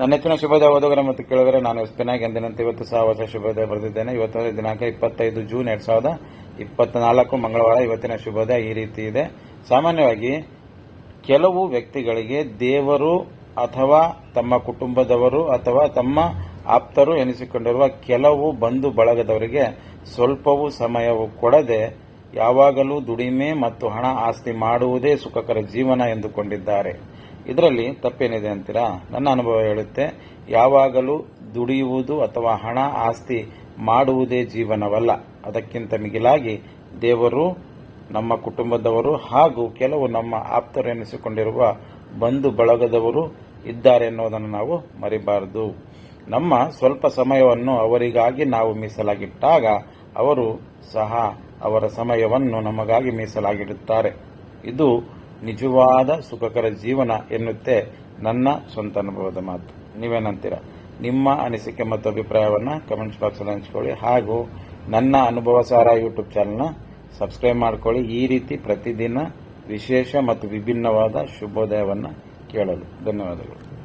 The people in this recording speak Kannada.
ನನ್ನ ಹೆಚ್ಚಿನ ಶುಭೋದಯ ಓದುಗರ ಮತ್ತು ಕೇಳಿದರೆ ನಾನು ಎಸ್ಪಿನಾಗಿ ಎಂದಿನಂತೆ ಇವತ್ತು ಸಹ ಹೊಸ ಶುಭೋದಯ ಬರೆದಿದ್ದೇನೆ. ಇವತ್ತು ದಿನಾಂಕ ಇಪ್ಪತ್ತೈದು ಜೂನ್ ಎರಡ್ ಸಾವಿರದ ಇಪ್ಪತ್ನಾಲ್ಕು, ಮಂಗಳವಾರ ಇವತ್ತಿನ ಶುಭೋದಯ ಈ ರೀತಿ ಇದೆ. ಸಾಮಾನ್ಯವಾಗಿ ಕೆಲವು ವ್ಯಕ್ತಿಗಳಿಗೆ ದೇವರು ಅಥವಾ ತಮ್ಮ ಕುಟುಂಬದವರು ಅಥವಾ ತಮ್ಮ ಆಪ್ತರು ಎನಿಸಿಕೊಂಡಿರುವ ಕೆಲವು ಬಂಧು ಬಳಗದವರಿಗೆ ಸ್ವಲ್ಪವೂ ಸಮಯವು ಕೊಡದೆ ಯಾವಾಗಲೂ ದುಡಿಮೆ ಮತ್ತು ಹಣ ಆಸ್ತಿ ಮಾಡುವುದೇ ಸುಖಕರ ಜೀವನ ಎಂದುಕೊಂಡಿದ್ದಾರೆ. ಇದರಲ್ಲಿ ತಪ್ಪೇನಿದೆ ಅಂತೀರಾ? ನನ್ನ ಅನುಭವ ಹೇಳುತ್ತೆ, ಯಾವಾಗಲೂ ದುಡಿಯುವುದು ಅಥವಾ ಹಣ ಆಸ್ತಿ ಮಾಡುವುದೇ ಜೀವನವಲ್ಲ. ಅದಕ್ಕಿಂತ ಮಿಗಿಲಾಗಿ ದೇವರು, ನಮ್ಮ ಕುಟುಂಬದವರು ಹಾಗೂ ಕೆಲವು ನಮ್ಮ ಆಪ್ತರೆನಿಸಿಕೊಂಡಿರುವ ಬಂಧು ಬಳಗದವರು ಇದ್ದಾರೆ ಎನ್ನುವುದನ್ನು ನಾವು ಮರಿಬಾರದು. ನಮ್ಮ ಸ್ವಲ್ಪ ಸಮಯವನ್ನು ಅವರಿಗಾಗಿ ನಾವು ಮೀಸಲಾಗಿಟ್ಟಾಗ ಅವರು ಸಹ ಅವರ ಸಮಯವನ್ನು ನಮಗಾಗಿ ಮೀಸಲಾಗಿಡುತ್ತಾರೆ. ಇದು ನಿಜವಾದ ಸುಖಕರ ಜೀವನ ಎನ್ನುತ್ತೆ ನನ್ನ ಸ್ವಂತ ಅನುಭವದ ಮಾತು. ನೀವೇನಂತೀರಾ? ನಿಮ್ಮ ಅನಿಸಿಕೆ ಮತ್ತು ಅಭಿಪ್ರಾಯವನ್ನು ಕಮೆಂಟ್ಸ್ ಬಾಕ್ಸಲ್ಲಿ ಹಂಚ್ಕೊಳ್ಳಿ. ಹಾಗೂ ನನ್ನ ಅನುಭವ ಸಾರ ಯೂಟ್ಯೂಬ್ ಚಾನಲ್ನ ಸಬ್ಸ್ಕ್ರೈಬ್ ಮಾಡ್ಕೊಳ್ಳಿ. ಈ ರೀತಿ ಪ್ರತಿದಿನ ವಿಶೇಷ ಮತ್ತು ವಿಭಿನ್ನವಾದ ಶುಭೋದಯವನ್ನು ಕೇಳಲು ಧನ್ಯವಾದಗಳು.